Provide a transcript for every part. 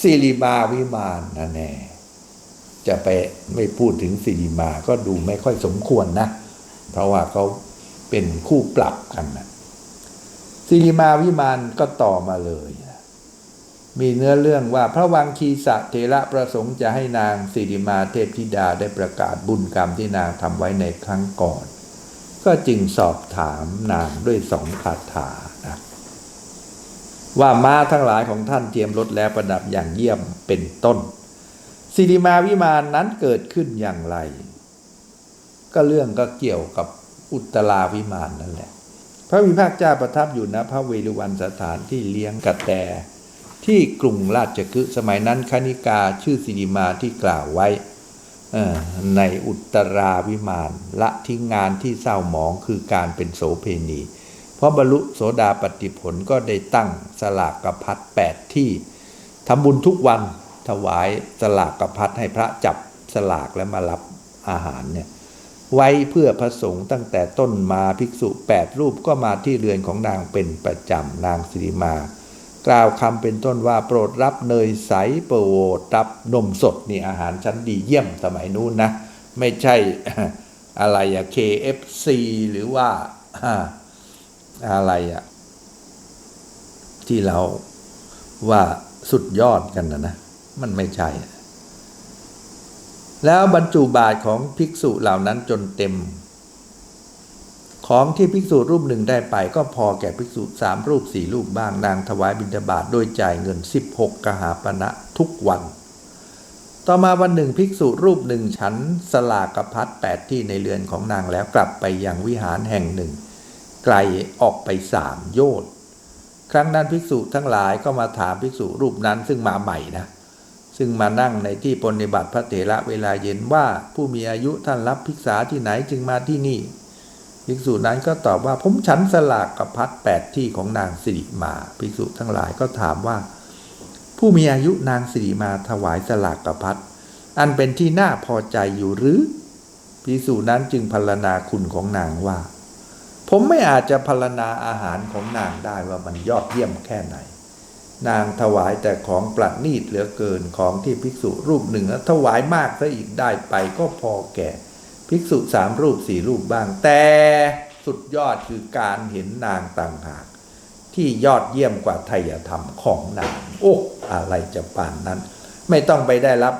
สิริมาวิมานนะแน่จะไปไม่พูดถึงสิริมาก็ดูไม่ค่อยสมควรนะ เพราะว่าเขาเป็นคู่ปรับกันนะสิริมาวิมานก็ต่อมาเลย มีเนื้อเรื่องว่าพระวังคีสะเทระประสงค์จะให้นางสิริมาเทพธิดาได้ประกาศบุญกรรมที่นางทำไว้ในครั้งก่อน ก็จึงสอบถามนางด้วยสองคาถา ว่าม้าทั้งหลายของท่านเตรียมรถแล้วประดับอย่างเยี่ยมเป็นต้น สิริมาวิมานนั้นเกิดขึ้นอย่างไร ก็เรื่องก็เกี่ยวกับอุตราวิมานนั่นแหละ พระวิภาคเจ้าประทับอยู่ณพระเวรุวันสถานที่เลี้ยงกระแต ที่กรุงราชคฤห์สมัยนั้นคณิกาชื่อสิริมาที่กล่าวไว้ในอุตราวิมานละทิ้งงานที่เศร้าหมองคือการเป็นโสเพณี เพราะบรรลุโสดาปฏิผลก็ได้ตั้งสลากกพัดแปดที่ทำบุญทุกวันถวายสลากกพัดให้พระจับสลากแล้วมารับอาหารเนี่ยไว้เพื่อพระสงฆ์ตั้งแต่ต้นมาภิกษุแปดรูปก็มาที่เรือนของนางเป็นประจำนางสิริมา กล่าวคำเป็นต้นว่าโปรดรับเนยใสโปรดรับนมสดนี่อาหารชั้นดีเยี่ยมสมัยนู้นนะ ไม่ใช่อะไรอะ KFC หรือว่า อะไรอะที่เราว่าสุดยอดกันนะนะ มันไม่ใช่ แล้วบรรจุบาตรของภิกษุเหล่านั้นจนเต็ม ของที่ภิกษุรูปหนึ่งได้ไป ก็พอแก่ภิกษุสามรูปสี่รูปบ้างนางถวายบิณฑบาตโดยจ่ายเงิน 16 กหาปณะทุกวัน ต่อมาวันหนึ่งภิกษุรูปหนึ่งฉันสลากพัดแปดที่ในเรือนของนางแล้วกลับไปยังวิหารแห่งหนึ่ง ไกลออกไปสามโยชน์ครั้งนั้นภิกษุทั้งหลายก็มาถามภิกษุรูปนั้นซึ่งมาใหม่นะ ซึ่งมานั่งในที่ปฏิบัติพระเถระเวลาเย็นว่าผู้มีอายุท่านรับภิกษาที่ไหนจึงมาที่นี่ ภิกษุนั้นก็ตอบว่าผมฉันสลากกับพัดแปดที่ของนางสิริมา ภิกษุทั้งหลายก็ถามว่า ผู้มีอายุนางสิริมาถวายสลากกับพัดอันเป็นที่น่าพอใจอยู่หรือภิกษุนั้นจึงพรรณนาคุณของนางว่า ผมไม่อาจจะพรรณนาอาหารของนางได้ว่ามันยอดเยี่ยมแค่ไหน นางถวายแต่ของประณีตเหลือเกินของที่ภิกษุรูปหนึ่งถวายมากซะอีกได้ไปก็พอแก่ ภิกษุสามรูปสี่รูปบ้าง แต่สุดยอดคือการเห็นนางต่างหาก ที่ยอดเยี่ยมกว่าไทยธรรมของนาง โอ้อะไรจะป่านนั้น ไม่ต้องไปได้รับ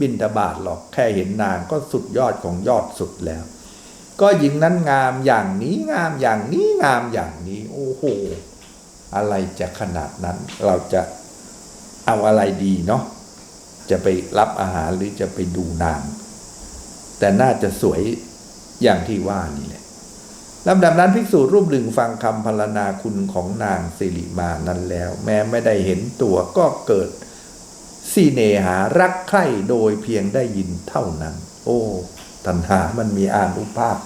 บิณฑบาตหรอกแค่เห็นนางก็สุดยอดของยอดสุดแล้ว ก็หญิงนั้นงามอย่างนี้งามอย่างนี้งามอย่างนี้โอ้โหอะไรจะขนาดนั้น เราจะเอาอะไรดีเนาะจะไปรับอาหารหรือจะไปดูนาง แต่น่าจะสวยอย่างที่ว่านี่แหละลำดับนั้นภิกษุรูปหนึ่งฟังคำพรรณนาคุณของนางสิริมานั้นแล้ว แม้ไม่ได้เห็นตัวก็เกิดสีเนหารักใคร่โดยเพียงได้ยินเท่านั้น โอ้ ตัณหามันมีอานุภาพ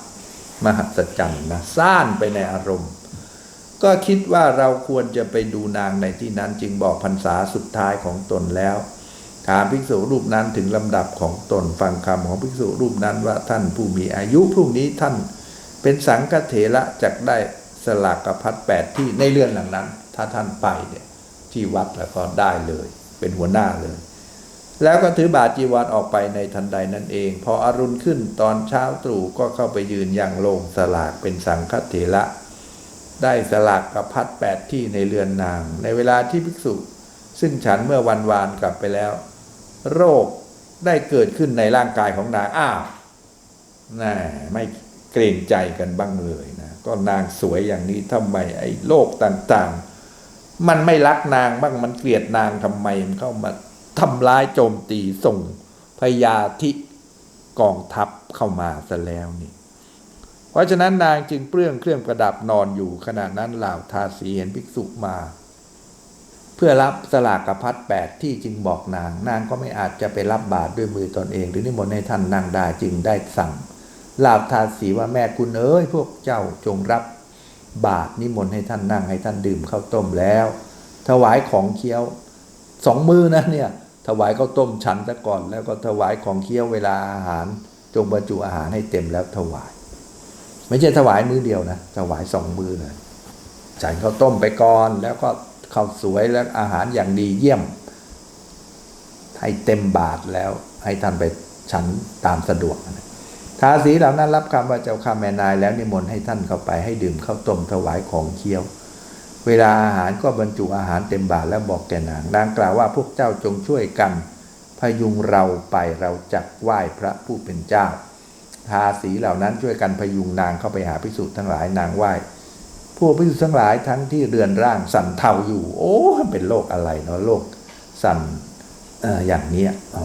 มหัศจรรย์นะซ่านไปในอารมณ์ ก็คิดว่าเราควรจะไปดูนางในที่นั้นจึงบอกพรรษาสุดท้ายของตนแล้ว ถามภิกษุรูปนั้นถึงลำดับของตนฟังคำของภิกษุรูปนั้นว่าท่านผู้มีอายุพรุ่งนี้ท่านเป็นสังฆเถระจักได้สลากพัดแปดที่ในเรือนหลังนั้น ถ้าท่านไปเนี่ยที่วัดแล้วก็ได้เลย เป็นหัวหน้าเลย แล้วก็ถือบาตรจีวรออกไปในทันใดนั่นเอง พออรุณขึ้นตอนเช้าตรู่ก็เข้าไปยืนยังลงสลากเป็นสังฆเถระ ได้สลากกับพัดแปดที่ในเรือนนาง ในเวลาที่ภิกษุ ซึ่งฉันเมื่อวันวานกลับไปแล้ว โรคได้เกิดขึ้นในร่างกายของนางอ้าวน่าไม่เกรงใจกันบ้างเลยนะ ก็นางสวยอย่างนี้ทำไมไอ้โรคต่างๆ มันไม่รักนางบ้างมันเกลียดนางทำไมมันเข้ามา ทำร้ายโจมตีส่งพยาธิกองทัพเข้ามาซะแล้วนี่ เพราะฉะนั้นนางจึงเปลื้องเครื่องประดับนอนอยู่ขณะนั้นเหล่าทาสีเห็นภิกษุมา เพื่อรับสลากกับพัดแปดที่จึงบอกนาง นางก็ไม่อาจจะไปรับบาตรด้วยมือตนเอง หรือนิมนต์ให้ท่านนั่งได้จึงได้สั่งหล่าทาสีว่าแม่คุณเอ้ยพวกเจ้าจงรับบาตรนิมนต์ให้ท่านนั่งให้ท่านดื่มข้าวต้มแล้ว ถวายของเคี้ยวสองมือนะเนี่ย ถวายข้าวต้มฉันซะก่อน แล้วก็ถวายของเคี้ยวเวลาอาหาร จงบรรจุอาหารให้เต็มแล้วถวาย ไม่ใช่ถวายมือเดียวนะ ถวายสองมือเลยฉันข้าวต้มไปก่อนแล้วก็ข้าวสวยและอาหารอย่างดีเยี่ยม ให้เต็มบาทแล้วให้ท่านไปฉันตามสะดวกนะทาสีเหล่านั้นรับคำว่าเจ้าข้าแม่นายแล้วนิมนต์ให้ท่านเข้าไปให้ดื่มข้าวต้มถวายของเคี้ยว เวลาอาหารก็บรรจุอาหารเต็มบาทแล้วบอกแก่นางนางกล่าวว่าพวกเจ้าจงช่วยกัน พยุงเราไปเราจักไหว้พระผู้เป็นเจ้าทาสีเหล่านั้นช่วยกันพยุงนางเข้าไปหาพิสุทธ์ทั้งหลายนางไหว้พวกพิสุทธ์ทั้งหลายทั้งที่เรือนร่างสั่นเทาอยู่ โอ้เป็นโรคอะไรเนาะโรคสั่นอออย่างเนี้ยอ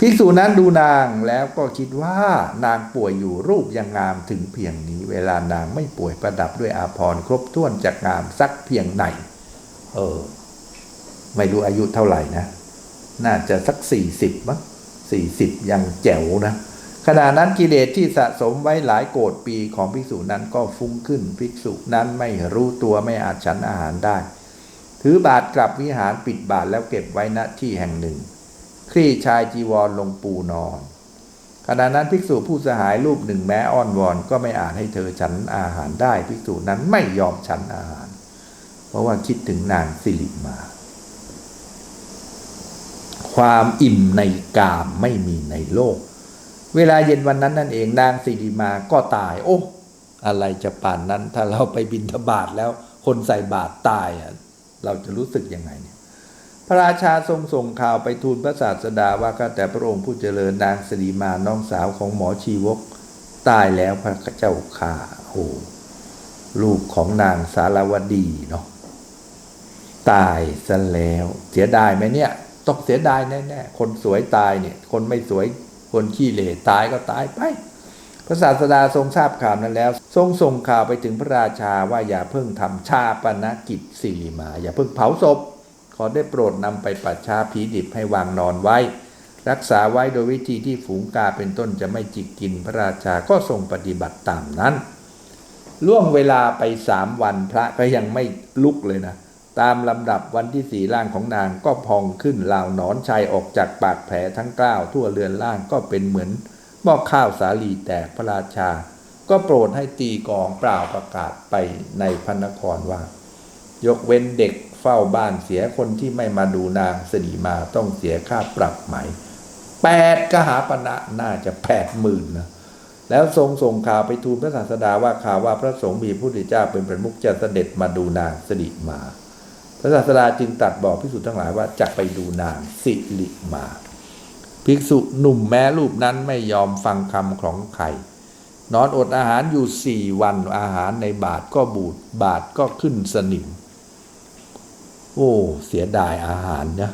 ภิกษุนั้นดูนางแล้วก็คิดว่านางป่วยอยู่รูปยังงามถึงเพียงนี้ เวลานางไม่ป่วยประดับด้วยอาภรณ์ครบถ้วนจากงามสักเพียงไหน เออ ไม่รู้อายุเท่าไหร่นะ น่าจะสักสี่สิบมั้งสี่สิบยังแจ๋วนะขณะนั้นกิเลสที่สะสมไว้หลายโกรธปีของภิกษุนั้นก็ฟุ้งขึ้นภิกษุนั้นไม่รู้ตัวไม่อาจฉันอาหารได้ ถือบาทกลับวิหารปิดบาทแล้วเก็บไว้ณที่แห่งหนึ่ง คลี่ชายจีวรลงปูนอน ขณะนั้นภิกษุผู้สหายรูปหนึ่งแม้อ้อนวอนก็ไม่อาจให้เธอฉันอาหารได้ ภิกษุนั้นไม่ยอมฉันอาหาร เพราะว่าคิดถึงนางสิริมา ความอิ่มในกามไม่มีในโลก เวลาเย็นวันนั้นนั่นเองนางสิริมาก็ตาย โอ้อะไรจะป่านนั้นถ้าเราไปบินทบาทแล้วคนใส่บาตรตายอะเราจะรู้สึกยังไงเนี่ย พระราชาทรงส่งข่าวไปทูลพระศาสดาว่าข้าแต่พระองค์ผู้เจริญนางสิริมาน้องสาวของหมอชีวกตายแล้วพระเจ้าข่าโอ้ลูกของนางสารวดีเนาะตายซะแล้วเสียดายไหมเนี่ยต้องเสียดายแน่ๆคนสวยตายเนี่ย คนไม่สวยคนขี้เหร่ตายก็ตายไปพระศาสดาทรงทราบข่าวนั้นแล้ว ทรงส่งข่าวไปถึงพระราชาว่าอย่าเพิ่งทำชาปนกิจสิริมา อย่าเพิ่งเผาศพ ขอได้โปรดนำไปปัดช้าผีดิบให้วางนอนไว้ รักษาไว้โดยวิธีที่ฝูงกาเป็นต้นจะไม่จิกกินพระราชาก็ทรงปฏิบัติตามนั้น ล่วงเวลาไปสามวันพระก็ยังไม่ลุกเลยนะ ตามลำดับวันที่สี่ร่างของนางก็พองขึ้นลาวนอนชัยออกจากปากแผลทั้งเก้าทั่วเรือนล่างก็เป็นเหมือนหม้อข้าวสาลีแตกพระราชา ก็โปรดให้ตีกองเปล่าประกาศไปในพระนครว่า ยกเว้นเด็ก ฝ้าบ้านเสียคนที่ไม่มาดูนางสิริมาต้องเสียค่าปรับไหมแปดกหาปณะน่าจะแปดหมื่นนะแล้วทรงส่งข่าวไปทูลพระศาสดาว่าข่าวว่าพระสงฆ์มีพระพุทธเจ้าเป็นประมุขจะเสด็จมาดูนางสิริมา พระศาสดาจึงตัดบอกภิกษุทั้งหลายว่าจะไปดูนางสิริมา ภิกษุหนุ่มแม้รูปนั้นไม่ยอมฟังคำของใครนอนอดอาหารอยู่สี่วันอาหารในบาทก็บูดบาทก็ขึ้นสนิม โอ้เสียดายอาหารนะ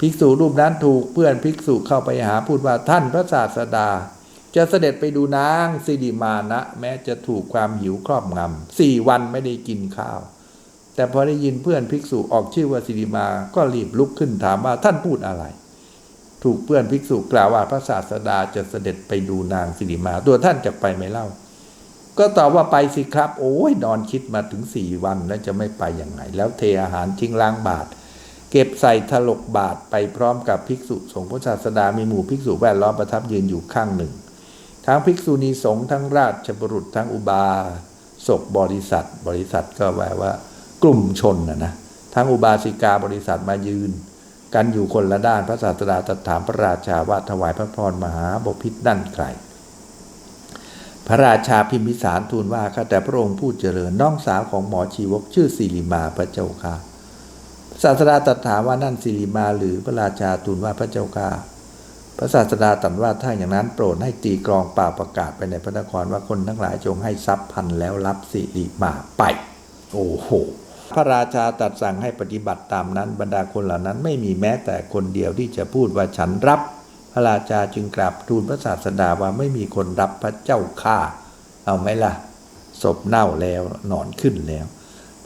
ภิกษุรูปนั้นถูกเพื่อนภิกษุเข้าไปหาพูดว่าท่านพระศาสดา จะเสด็จไปดูนางสิริมานะ แม้จะถูกความหิวครอบงำสี่วันไม่ได้กินข้าว แต่พอได้ยินเพื่อนภิกษุออกชื่อว่าสิริมาก็รีบลุกขึ้นถามว่าท่านพูดอะไร ถูกเพื่อนภิกษุกล่าวว่าพระศาสดาจะเสด็จไปดูนางสิริมา ตัวท่านจะไปไหมเล่า ก็ตอบว่าไปสิครับ โอ้ยนอนคิดมาถึงสี่วันแล้วจะไม่ไปอย่างไง แล้วเทอาหารทิ้งล้างบาท เก็บใส่ถลกบาทไปพร้อมกับภิกษุสงฆ์พระศาสดามีหมู่ภิกษุแวดล้อมประทับยืนอยู่ข้างหนึ่ง ทั้งภิกษุณีสงฆ์ทั้งราชบุรุษทั้งอุบาสกบริษัท บริษัทก็แปลว่า กลุ่มชนนะนะทั้งอุบาสิกาบริษัทมายืน กันอยู่คนละด้านพระศาสดาตรัสถามพระราชาว่าถวายพระพรมหาบพิตรนั่นไกล พระราชาพิมพิสารทูลว่าข้าแต่พระองค์ผู้เจริญน้องสาวของหมอชีวกชื่อสิริมาพระเจ้าค่ะศาสดาตรัสถามว่านั่นสิริมาหรือพระราชาทูลว่าพระเจ้าค่ะพระศาสดาตรัสว่าถ้าอย่างนั้นโปรดให้ตีกลองเปล่าประกาศไปในพระนครว่าคนทั้งหลายจงให้ทรัพย์พันแล้วรับสิริมาไป โอ้โหพระราชาตรัสสั่งให้ปฏิบัติตามนั้นบรรดาคนเหล่านั้นไม่มีแม้แต่คนเดียวที่จะพูดว่าฉันรับ ระราชาจึงกราบทูลพระศาสดาว่าไม่มีคนรับพระเจ้าข้าเอาไหมล่ะศพเน่าแล้วนอนขึ้นแล้ว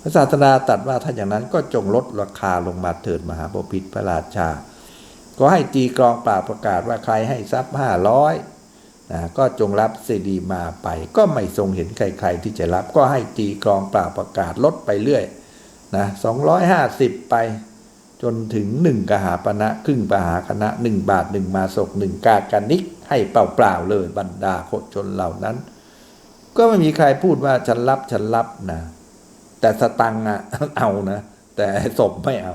พระศาสดาตรัสว่าถ้าอย่างนั้นก็จงลดราคาลงมาเถิดมหาบพิตรพระราชา ก็ให้ตีกลองปล่าประกาศว่าใครให้ทรัพย์ห้าร้อยนะก็จงรับเสิริมาไป ก็ไม่ทรงเห็นใครๆที่จะรับ ก็ให้ตีกลองปล่าประกาศลดไปเรื่อยนะสองร้อยห้าสิบไป จนถึงหนึ่งกหาปณะครึ่งปหาคณะหนึ่งบาทหนึ่งมาศกหนึ่งกากานิก ให้เปล่าๆเลยบรรดาโคชนเหล่านั้น ก็ไม่มีใครพูดว่าฉันรับฉันรับนะแต่สตังอะเอานะ แต่ศพไม่เอา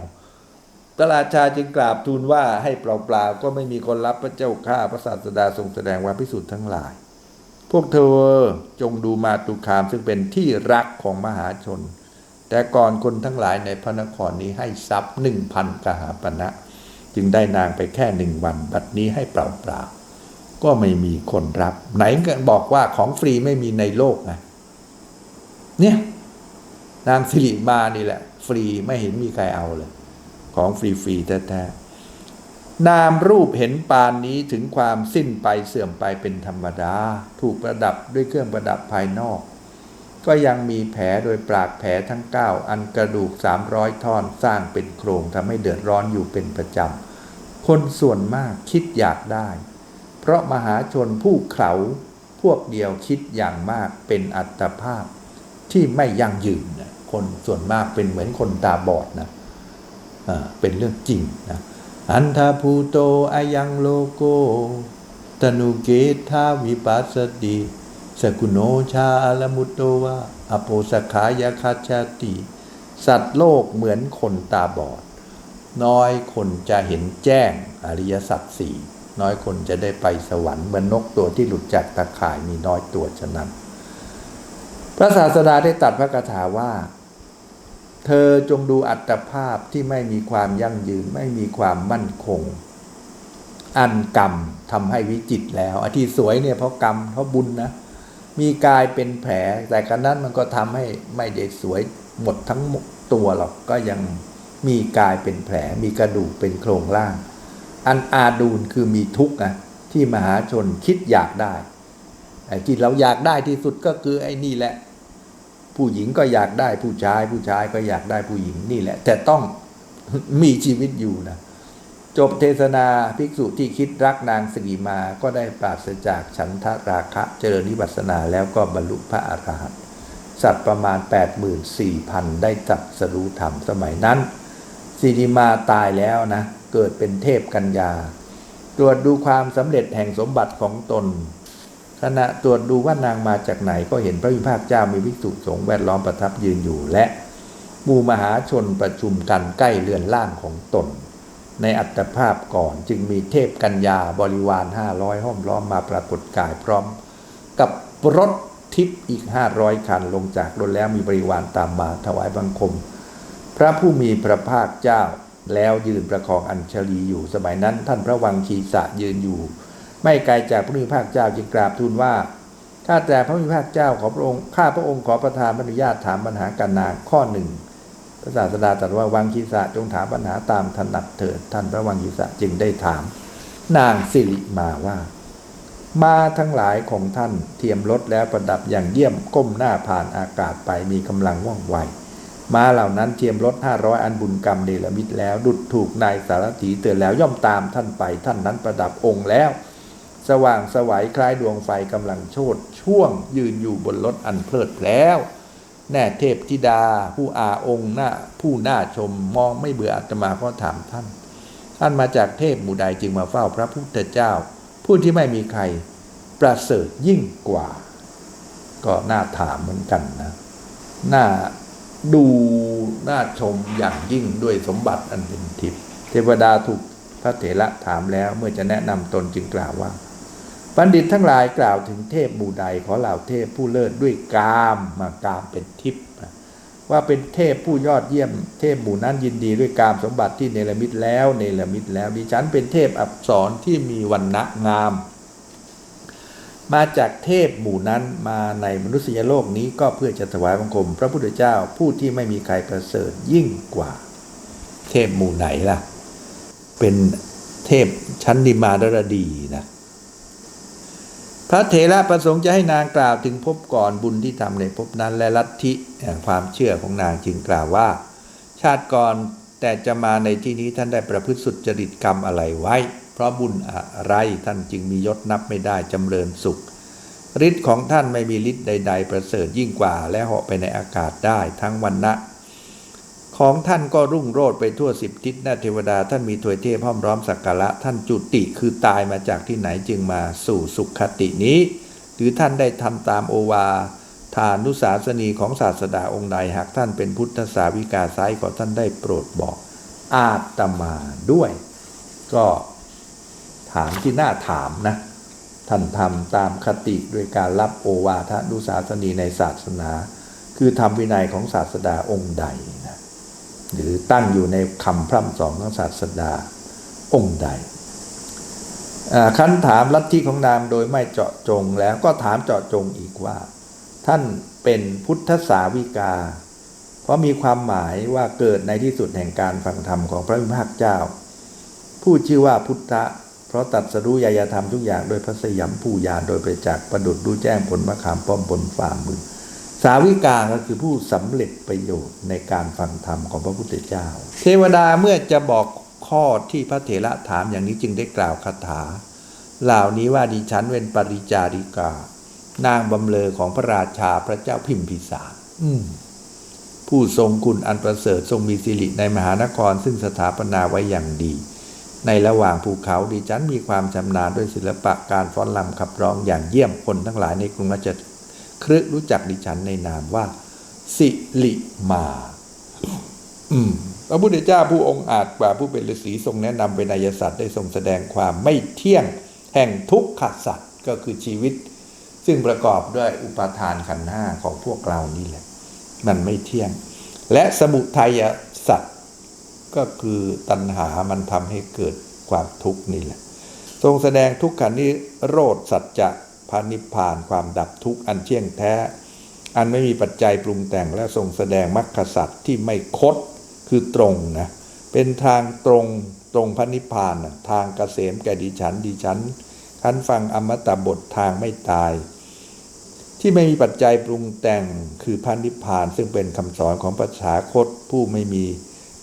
พระราชาจึงกราบทูลว่าให้เปล่าๆก็ไม่มีคนรับพระเจ้าข้าพระศาสดาทรงแสดงว่าพิสูจน์ทั้งหลาย พวกเธอจงดูมาตุคามซึ่งเป็นที่รักของมหาชน แต่ก่อนคนทั้งหลายในพระนครนี้ให้ทรัพย์หนึ่งพันกหาปณะจึงได้นางไปแค่หนึ่งวัน บัดนี้ให้เปล่าๆก็ไม่มีคนรับ ไหนกันบอกว่าของฟรีไม่มีในโลกไงเนี่ยนางสิริมานี่แหละ ฟรีไม่เห็นมีใครเอาเลย ของฟรีๆแท้ๆนามรูปเห็นปานนี้ถึงความสิ้นไปเสื่อมไปเป็นธรรมดา ถูกประดับด้วยเครื่องประดับภายนอก ก็ยังมีแผลโดยปรากแผลทั้งเก้าอันกระดูกสามร้อยท่อนสร้างเป็นโครงทำให้เดือดร้อนอยู่เป็นประจำ คนส่วนมากคิดอยากได้ เพราะมหาชนผู้เขาพวกเดียวคิดอย่างมากเป็นอัตภาพที่ไม่ยั่งยืนนะคนส่วนมากเป็นเหมือนคนตาบอดนะอ่าเป็นเรื่องจริงนะอันทาภูโตอายังโลโก ตนุเกธาวิปัสสติ สกุโนชาอลมุตโตวะอโปสขายาคาชาติ สัตว์โลกเหมือนคนตาบอด น้อยคนจะเห็นแจ้งอริยสัจสี่น้อยคนจะได้ไปสวรรค์เหมือนนกตัวที่หลุดจากตาข่ายมีน้อยตัวฉะนั้น พระศาสดาได้ตัดพระคาถาว่า เธอจงดูอัตภาพที่ไม่มีความยั่งยืนไม่มีความมั่นคง อันกรรมทำให้วิจิตแล้วอที่สวยเนี่ยเพราะกรรมเพราะบุญนะ มีกายเป็นแผล แต่กันนั้นมันก็ทำให้ไม่ได้สวยหมดทั้งตัวหรอกก็ยังมีกายเป็นแผล มีกระดูกเป็นโครงล่าง อันอาดูลคือมีทุกข์นะที่มหาชนคิดอยากได้ไอ้ที่เราอยากได้ที่สุดก็คือไอ้นี่แหละ ผู้หญิงก็อยากได้ผู้ชาย ผู้ชายก็อยากได้ผู้หญิงนี่แหละ แต่ต้องมีชีวิตอยู่นะ จบเทศนาภิกษุที่คิดรักนางสิริมาก็ได้ปราศจากฉันทราคะเจริญนิบัสนาแล้วก็บรรลุพระอรหันต์สัตว์ประมาณ 84,000 ได้จัดสรู้ธรรมสมัยนั้นสิริมาตายแล้วนะ เกิดเป็นเทพกัญญา ตรวจดูความสำเร็จแห่งสมบัติของตน ขณะตรวจดูว่านางมาจากไหนก็เห็นพระวิภาคเจ้ามีภิกษุสงฆ์แวดล้อมประทับยืนอยู่และ มู่มหาชนประชุมกันใกล้เรือนล่างของตน ในอัตภาพก่อนจึงมีเทพกัญญาบริวารห้าร้อยห้อมล้อมมาปรากฏกายพร้อม กับรถทิพย์อีกห้าร้อยคันลงจากรถแล้วมีบริวารตามมาถวายบังคม พระผู้มีพระภาคเจ้าแล้วยืนประคองอัญชลีอยู่สมัยนั้น ท่านพระวังคีสะยืนอยู่ ไม่ไกลจากพระมีพระภาคเจ้าจึงกราบทูลว่าข้าแต่พระมีพระภาคเจ้าขอพระองค์ข้าพระองค์ขอประทานอนุญาตถามปัญหากันนาข้อหนึ่ง ระศาสดาตรัสว่าวังคีสะจงถามปัญหาตามถนัดเถิดท่านพระวังคีสะจึงได้ถาม นางสิริมาว่า มาทั้งหลายของท่านเทียมรถแล้วประดับอย่างเยี่ยมก้มหน้าผ่านอากาศไปมีกำลังว่องไวมาเหล่านั้นเทียมรถห้าร้อยอันบุญกรรมเดลมิตแล้ว ดุดถูกนายสารถีเตือนแล้วย่อมตามท่านไปท่านนั้นประดับองค์แล้ว สว่างสวัยคล้ายดวงไฟกำลังโชดช่วงยืนอยู่บนรถอันเพลิดแล้ว แน่เทพธิดา ผู้อาองค์หน้าผู้น่าชมมองไม่เบื่ออาตมาก็ถามท่าน ท่านมาจากเทพหมู่ใดจึงมาเฝ้าพระพุทธเจ้า ผู้ที่ไม่มีใครประเสริฐยิ่งกว่า ก็น่าถามเหมือนกันนะน่าดูน่าชมอย่างยิ่งด้วยสมบัติอันเป็นทิพย์เทวดาถูกพระเถระถามแล้วเมื่อจะแนะนำตนจึงกล่าวว่า บัณฑิตทั้งหลายกล่าวถึงเทพหมู่ใดขอเหล่าเทพผู้เลิศด้วยกามมากามเป็นทิพย์ว่าเป็นเทพผู้ยอดเยี่ยม เทพหมู่นั้นยินดีด้วยกามสมบัติที่เนรมิตแล้วเนรมิตแล้วดิฉันเป็นเทพอับสรที่มีวันณะงาม มาจากเทพหมู่นั้นมาในมนุษยโลกนี้ก็เพื่อจะถวายบังคม พระพุทธเจ้าผู้ที่ไม่มีใครประเสริฐยิ่งกว่า เทพหมู่ไหนล่ะ เป็นเทพชั้นดิมาดรดีนะ พระเถระประสงค์จะให้นางกล่าวถึงภพก่อนบุญที่ทำในภพนั้นและลัทธิแห่งความเชื่อของนางจึงกล่าวว่า ชาติก่อนแต่จะมาในที่นี้ท่านได้ประพฤติสุจริตกรรมอะไรไว้ เพราะบุญอะไรท่านจึงมียศนับไม่ได้จำเริญสุขฤทธิ์ของท่านไม่มีฤทธิ์ใด ๆ ประเสริฐยิ่งกว่า และเหาะไปในอากาศได้ทั้งวันนะ ของท่านก็รุ่งโรจน์ไปทั่วสิบทิศนาเทวดา ท่านมีถวยเทพห้อมร้อมสักการะ ท่านจุติคือตายมาจากที่ไหนจึงมาสู่สุขคตินี้ หรือท่านได้ทำตามโอวาทานุสาสนีของศาสดาองค์ใดหากท่านเป็นพุทธสาวิกาไซขอท่านได้โปรดบอกอาตมาด้วย ก็ถามที่น่าถามนะ ท่านทำตามคติโดยการรับโอวาทานุสาสนีในศาสนา คือทำวินัยของศาสดาองค์ใด หรือตั้งอยู่ในคำพร่ำสอนของศาสดาองค์ใดคันถามลัทธิของนามโดยไม่เจาะจงแล้วก็ถามเจาะจงอีกว่า ท่านเป็นพุทธสาวิกา เพราะมีความหมายว่าเกิดในที่สุดแห่งการฟังธรรมของพระวิภาคเจ้า ผู้ชื่อว่าพุทธะ เพราะตัดสรู้ยายธรรมทุกอย่างโดยพระสยามผู้ญาณโดยประจักษ์ประดุดรู้แจ้งผลมะขามป้อมบนฝ่ามือ สาวิกาก็คือผู้สำเร็จประโยชน์ในการฟังธรรมของพระพุทธเจ้า เทวดาเมื่อจะบอกข้อที่พระเถระถามอย่างนี้จึงได้กล่าวคาถา เหล่านี้ว่าดิฉันเป็นปริจาริกา นางบำเลอของพระราชาพระเจ้าพิมพิสารผู้ทรงคุณอันประเสริฐทรงมีสิริในมหานครซึ่งสถาปนาไว้อย่างดี ในระหว่างภูเขาดิฉันมีความชำนาญด้วยศิลปะการฟ้อนรำขับร้องอย่างเยี่ยมคนทั้งหลายในกรุงราช ครึรู้จักดิฉันในนามว่า สิริมา อืมพระพุทธเจ้าผู้องค์อาจกว่าผู้เป็นฤาษีทรงแนะนำเวนยสัตว์ได้ทรงแสดงความไม่เที่ยงแห่งทุกขสัตว์ก็คือชีวิต ซึ่งประกอบด้วยอุปาทานขันธ์ห้าของพวกเรานี่แหละ มันไม่เที่ยง และสมุทัยสัตว์ก็คือตัณหามันทำให้เกิดความทุกข์นี่แหละ ทรงแสดงทุกขันนี้โรดสัจจะ พานิพพานความดับทุกข์อันเที่ยงแท้ อันไม่มีปัจจัยปรุงแต่งและทรงแสดงมรรคสัตว์ที่ไม่คดคือตรงนะเป็นทางตรงตรงพระนิพพานทางเกษมแก่ดิฉันดิฉันคันฟังอมตะบททางไม่ตาย ที่ไม่มีปัจจัยปรุงแต่งคือพันนิพพาน ซึ่งเป็นคำสอนของปัจฉาคตผู้ไม่มี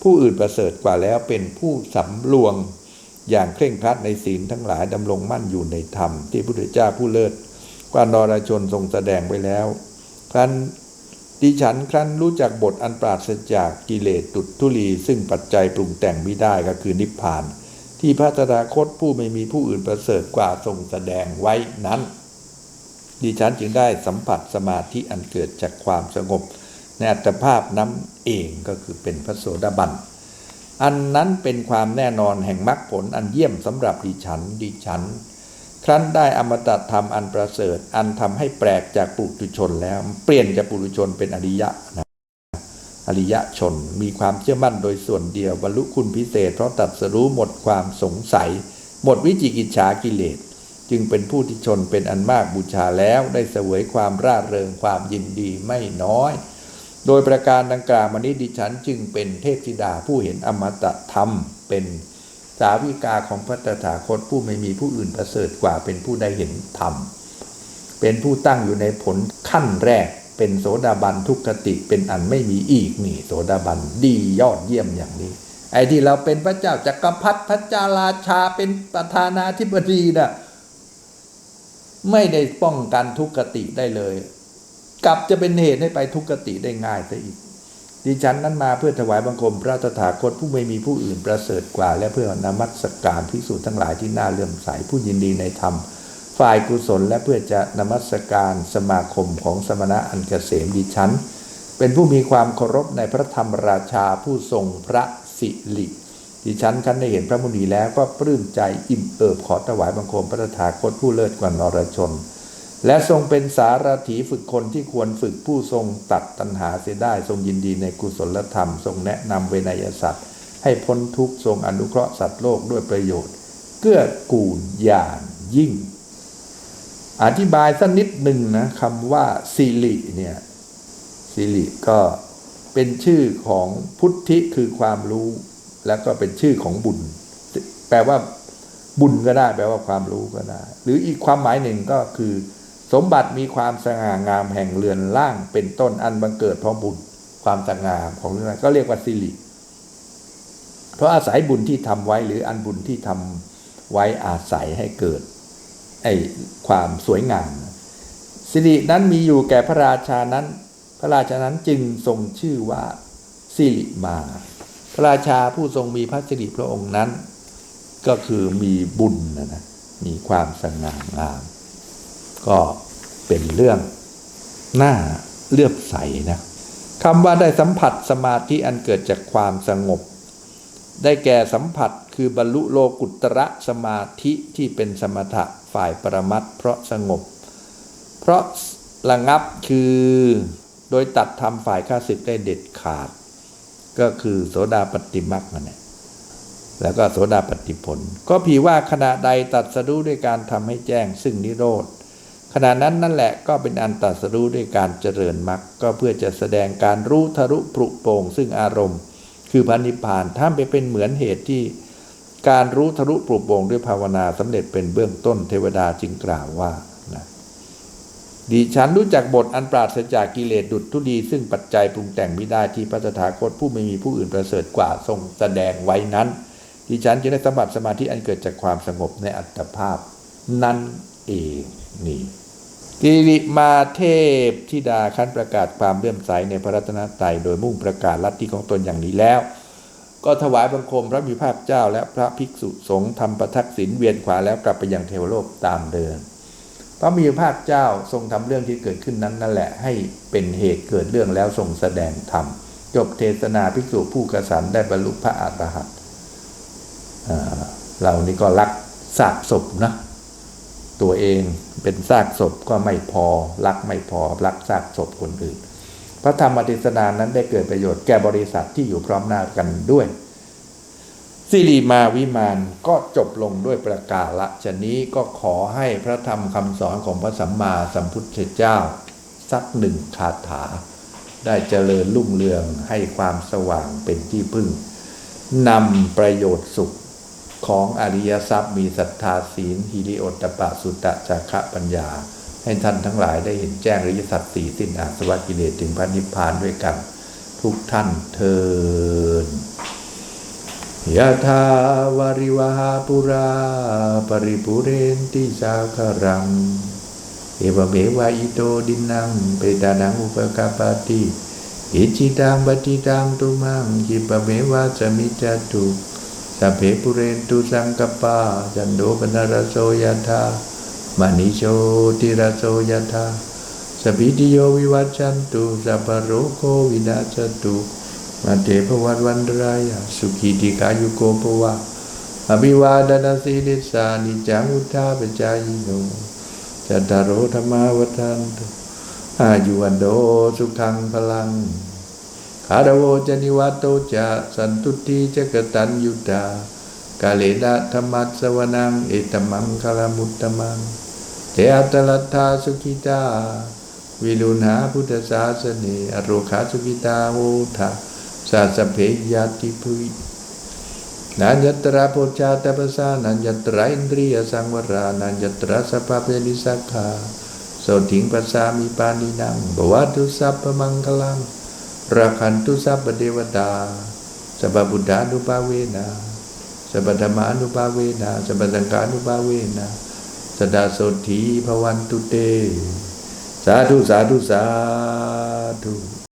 ผู้อื่นประเสริฐกว่าแล้วเป็นผู้สำรวง อย่างเคร่งครัดในศีลทั้งหลายดำรงมั่นอยู่ในธรรม ที่พระพุทธเจ้าผู้เลิศกว่านรชนทรงแสดงไว้แล้ว ครั้นดิฉันครั้นรู้จักบทอันปราศจากกิเลสตุดทุลี ซึ่งปัจจัยปรุงแต่งไม่ได้ก็คือนิพพาน ที่พระตถาคตผู้ไม่มีผู้อื่นประเสริฐกว่าทรงแสดงไว้นั้น ดิฉันจึงได้สัมผัสสมาธิอันเกิดจากความสงบในอัตภาพน้ำเองก็คือเป็นพระโสดาบัน อันนั้นเป็นความแน่นอนแห่งมรรคผลอันเยี่ยมสำหรับดิฉันดิฉัน ครั้นได้อมตะธรรมอันประเสริฐ อันทำให้แปลกจากปุถุชนแล้ว เปลี่ยนจากปุถุชนเป็นอริยะนะอริยะชนมีความเชื่อมั่นโดยส่วนเดียวบรรลุคุณพิเศษ เพราะตัดสรู้หมดความสงสัย หมดวิจิกิจฉากิเลส จึงเป็นผู้ที่ชนเป็นอันมากบูชาแล้วได้เสวยความร่าเริงความยินดีไม่น้อย โดยประการดังกล่าวมานี้ดิฉันจึงเป็นเทพธิดาผู้เห็นอมตะธรรม เป็นสาวิกาของพระตถาคตผู้ไม่มีผู้อื่นประเสริฐกว่าเป็นผู้ได้เห็นธรรม เป็นผู้ตั้งอยู่ในผลขั้นแรก เป็นโสดาบันทุกขติเป็นอันไม่มีอีกนี่โสดาบันดียอดเยี่ยมอย่างนี้ ไอ้ที่เราเป็นพระเจ้าจักรพรรดิพระเจ้าราชาเป็นประธานาธิบดีน่ะไม่ได้ป้องกันทุกขติได้เลย กลับจะเป็นเหตุให้ไปทุกขติได้ง่ายซะอีก ดิฉันนั้นมาเพื่อถวายบังคมพระตถาคตผู้ไม่มีผู้อื่นประเสริฐกว่า และเพื่อนมัสการภิกษุทั้งหลายที่น่าเลื่อมใสผู้ยินดีในธรรม ฝ่ายกุศลและเพื่อจะนมัสการสมาคมของสมณะอันเกษมดิฉัน เป็นผู้มีความเคารพในพระธรรมราชาผู้ทรงพระสิริดิฉันคันได้เห็นพระมุนีแล้วก็ปลื้มใจอิ่มเอิบขอถวายบังคมพระตถาคตผู้เลิศกว่านรชน และทรงเป็นสารถีฝึกคนที่ควรฝึกผู้ทรงตัดตัณหาเสียได้ ทรงยินดีในกุศลธรรม ทรงแนะนำเวนยสัตว์ให้พ้นทุกข์ทรงอนุเคราะห์สัตว์โลกด้วยประโยชน์ เกื้อกูลอย่างยิ่ง อธิบายสักนิดหนึ่งนะคำว่าสิริเนี่ยสิริก็เป็นชื่อของพุทธิคือความรู้ แล้วก็เป็นชื่อของบุญ แปลว่าบุญก็ได้ แปลว่าความรู้ก็ได้ หรืออีกความหมายหนึ่งก็คือ สมบัติมีความสง่างามแห่งเรือนล่างเป็นต้นอันบังเกิดเพราะบุญความสง่างามของเรือนก็เรียกว่าสิริเพราะอาศัยบุญที่ทำไว้หรืออันบุญที่ทำไว้อาศัยให้เกิดไอความสวยงามสิรินั้นมีอยู่แก่พระราชานั้น พระราชานั้นจึงทรงชื่อว่าสิริมา พระราชาผู้ทรงมีพระสิริพระองค์นั้น ก็คือมีบุญนะนะมีความสง่างาม ก็ เป็นเรื่องน่าเลือบใสนะคำว่าได้สัมผัสสมาธิอันเกิดจากความสงบ ได้แก่สัมผัสคือบรรลุโลกุตระสมาธิที่เป็นสมถะฝ่ายปรมัตถ์เพราะสงบ เพราะระงับคือโดยตัดทำฝ่ายข้าศึกได้เด็ดขาด ก็คือโสดาปฏิมักนั่นแหละแล้วก็โสดาปฏิผล ก็ผีว่าขณะใดตัดสรู้ด้วยการทำให้แจ้งซึ่งนิโรธ ขณะนั้นนั่นแหละก็เป็นอันตรัสรู้ด้วยการเจริญมรรคก็เพื่อจะแสดงการรู้ทะลุปรุโปร่งซึ่งอารมณ์ คือพันิพานถ้าไปเป็นเหมือนเหตุที่ การรู้ทะลุปรุโปร่งด้วยภาวนาสำเร็จเป็นเบื้องต้นเทวดาจึงกล่าวว่านะดิฉันรู้จักบทอันปราศจากกิเลสดุจทุลีซึ่งปัจจัยปรุงแต่งไม่ได้ที่พระตถาคตผู้ไม่มีผู้อื่นประเสริฐกว่าทรงแสดงไว้นั้น ดิฉันจึงได้สมผัสสมาธิอันเกิดจากความสงบในอัตภาพ นั่นเองนี่ กิริมาเทพธิดาขั้นประกาศความเลื่อมใสในพระรัตนตรัยโดยมุ่งประกาศลัทธิของตนอย่างนี้แล้ว ก็ถวายบังคมพระมีภาคเจ้า และพระภิกษุสงฆ์ทำประทักษิณเวียนขวาแล้วกลับไปยังเทวโลกตามเดิมพระมีภาคเจ้าทรงทำเรื่องที่เกิดขึ้นนั้นนั่นแหละให้เป็นเหตุเกิดเรื่องแล้วทรงแสดงธรรมจบเทศนาภิกษุผู้กระสันได้บรรลุพระอรหันต์เรานี่ก็รักซากศพนะ ตัวเองเป็นซากศพก็ไม่พอ รักไม่พอ รักซากศพคนอื่น พระธรรมเทศนานั้นได้เกิดประโยชน์แก่บริษัทที่อยู่พร้อมหน้ากันด้วยสิริมาวิมานก็จบลงด้วยประกาศละชนี้ก็ขอให้พระธรรมคำสอนของพระสัมมาสัมพุทธเจ้า สักหนึ่งคาถา ได้เจริญรุ่งเรืองให้ความสว่างเป็นที่พึ่งนำประโยชน์สุข ของอริยทรัพย์มีศรัทธาศีลฮิริโอตตปะสุตตะจักะปัญญา ให้ท่านทั้งหลายได้เห็นแจ้งอริยสัจสี่สิ้นอาสวะกิเลสถึงพระนิพพานด้วยกัน ทุกท่านเทินยะทาวาริวหาปุราปริปุเรนติสาครัง เอวเมวะอิโตดินังเปตานังอุปกาปาติอิจิตังปฏิตังตุมังยิปะเมวะสมิจตุ สัพเพปุเรนตุสังกปาจันโดปนารโสยธามณิโชติรสโสยธาสพิติโยวิวัชชันตุสัพพะโรโควินาศตุมาเตภวัตวันรายสุขีติกายุโกภวะอภิวาดนาสีลิสานิจังุทธาปจายโนจัตตารโธรรมาวัฏันตุอายุวันโดสุขังพลัง คารโวจนิวัตโตจะสันตุติจะกตัญยุตากาเลนะธรรมัสวนังเอตมังคลามุตตมังเทอัตลัทธาสุขิตา วิลุณหาพุทธศาสเนอโรคาสุขิตาโวทาสาสเพยาติภุยนันยตระโพชาตปสานันยตระอินทรียสังวรานันยตระสัพพเปริสักขาโสถิงปัสสามิปานินังบวาตุสัพพมังคลัง ราคันตุสัพเดวดาสัพพบุตธานุภาเวนะสัพพธรรมานุภาเวนะสัพพสังฆานุภาเวนะสดาสดทีพวันตุเต สาธุสาธุสาธุ